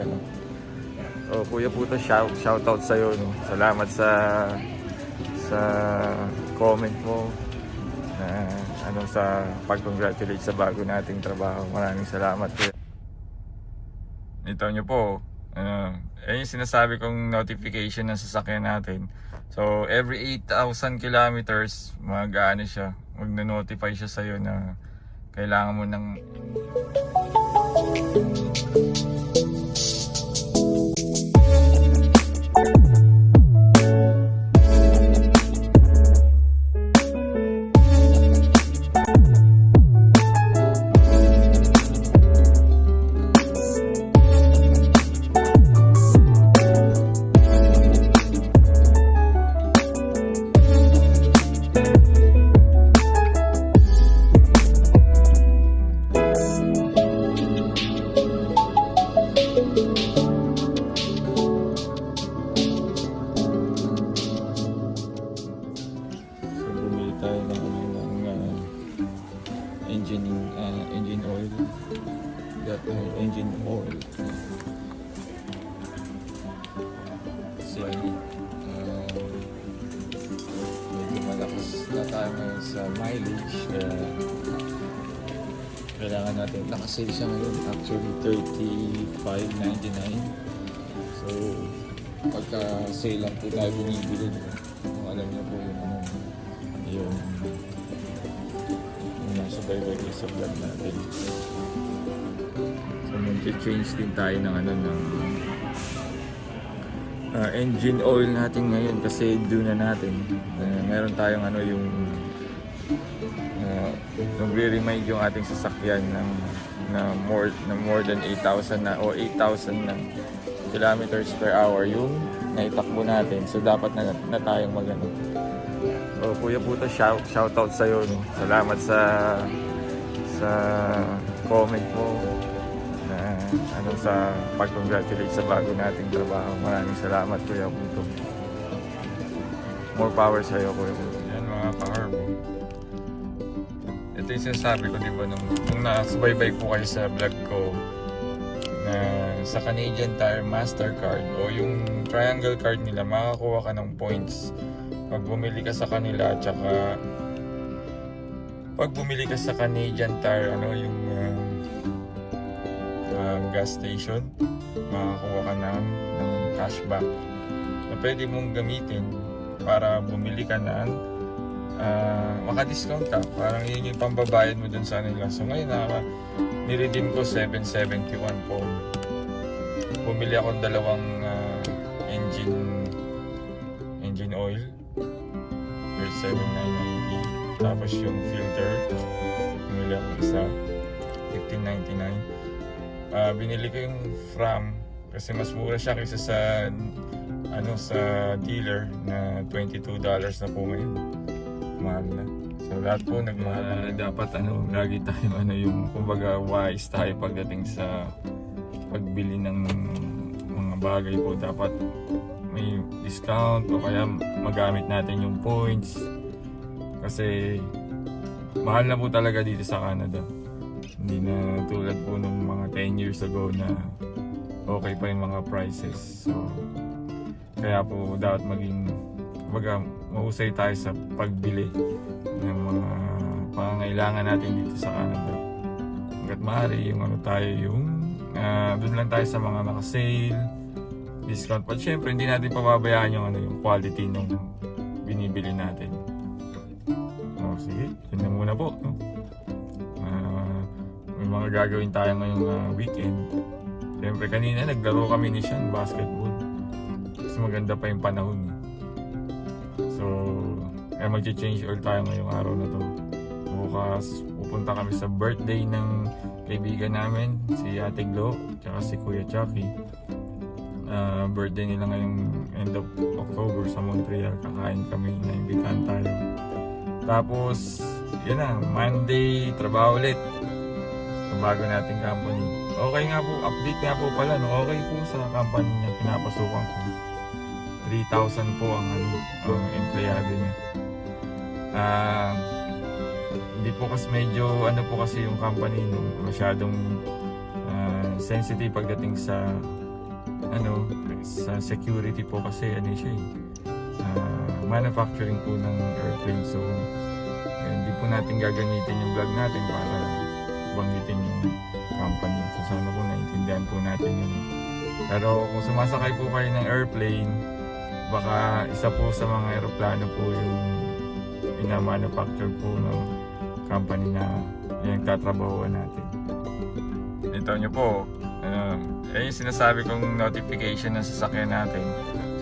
ano. Oh, Kuya Puto, shout, shout out sa iyo. No? Salamat sa sa comment mo na ano sa pag-congratulate sa bago nating trabaho. Maraming salamat. Kuya. Ito nyo po, ano, eh yung sinasabi kong notification ng sasakyan natin. So, every 8,000 kilometers, mag-ano siya, mag-notify siya sa'yo na kailangan mo ng Got my engine oil. Kasi, uh, medyo malakas na tayo sa mileage. Kaya, kailangan natin. Nakasale siya ngayon. Actually, 35.99. So, pagka sale lang po tayo bumibili. Kung alam niyo po yung ano, yung yung nasa baybay sa vlog natin. So, mag-change din tayo ng ano ng ah, engine oil natin ngayon kasi doon na natin. Ah, meron tayong ano yung uh, nagre-remind yung ating sasakyan ng na more na more than 8,000 na o 8,000 na kilometers per hour yung naitakbo natin. So dapat na, na tayong magano. Oh, Kuya Puto, shout, shout out sa iyo. Salamat sa sa comment mo ano sa pag-congratulate sa bago nating trabaho. Maraming salamat Kuya Puto. More power sa iyo Kuya Puto. Yan mga ka-Harbo. Ito yung sinasabi ko, di ba, nung, nung nasubaybay po kayo sa vlog ko, na sa Canadian Tire Mastercard o yung triangle card nila, makakuha ka ng points pag bumili ka sa kanila tsaka pag bumili ka sa Canadian Tire, ano yung uh, gas station, makakuha ka ng, ng cashback na pwede mong gamitin para bumili ka ng uh, maka-discount ka. Parang yun yung pambabayad mo dun sa nila. So ngayon, nakaka, niredeem ko 771 po. Bumili ako ng dalawang ah, engine engine oil for 7,990. Tapos yung filter, bumili ako isa 1599. Ah, binili ko yung Fram kasi mas mura siya kaysa sa ano sa dealer na $22 na po ngayon. Mahal na. So lahat po nagmahal na dapat ano, lagi tayo ano yung kumbaga wise tayo pagdating sa pagbili ng mga bagay po dapat may discount o kaya magamit natin yung points kasi mahal na po talaga dito sa Canada hindi na tulad po nung mga 10 years ago na okay pa yung mga prices. So kaya po dapat maging baga mahusay tayo sa pagbili ng mga pangangailangan natin dito sa Canada. Hanggat maaari yung ano tayo yung ah, doon lang tayo sa mga naka-sale discount. Pa syempre hindi natin pababayaan yung ano yung quality ng binibili natin. Oh sige yun na muna po no? Mga gagawin tayo ngayong ah, weekend. Syempre kanina naglaro kami ni Sean basketball. Kasi maganda pa yung panahon eh. so kaya mag-change oil tayo ngayong araw na to. Bukas pupunta kami sa birthday ng kaibigan namin si Ate Glo tsaka si Kuya Chucky. Ah, birthday nila ngayong end of October sa Montreal. Kakain kami na imbitahan tayo. Tapos yun na Monday trabaho ulit bago nating company. Okay nga po update nga po pala no? Okay po sa company niya pinapasukan ko. 3,000 po ang ano ang empleyado niya. Ah hindi po kasi medyo ano po kasi yung company no? Masyadong ah, sensitive pagdating sa ano, sa security po kasi ano siya eh, ah, manufacturing po ng airplane. So, hindi po natin gagamitin yung vlog natin para banggitin yung company. So, sana po naiintindihan po natin yun. Pero kung sumasakay po kayo ng airplane, baka isa po sa mga aeroplano po yung ina-manufacture po ng company na yung tatrabahuan natin. Ito nyo po, uh, eh, yung sinasabi kong notification ng sasakyan natin.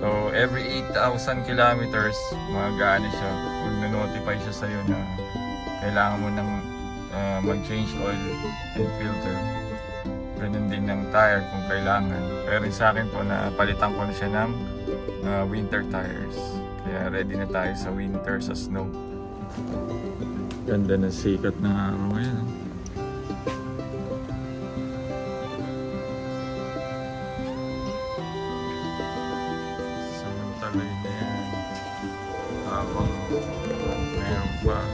So, every 8,000 kilometers, mag-ano siya, mag-notify siya sa'yo na kailangan mo ng uh, mag-change oil and filter. Ganun din ng tire kung kailangan. Pero sa akin po, napalitan ko na siya ng uh, winter tires. Kaya ready na tayo sa winter, sa snow. Ganda ng sikat ng araw ngayon. oh. Samantaloy na yan. Habang meron pa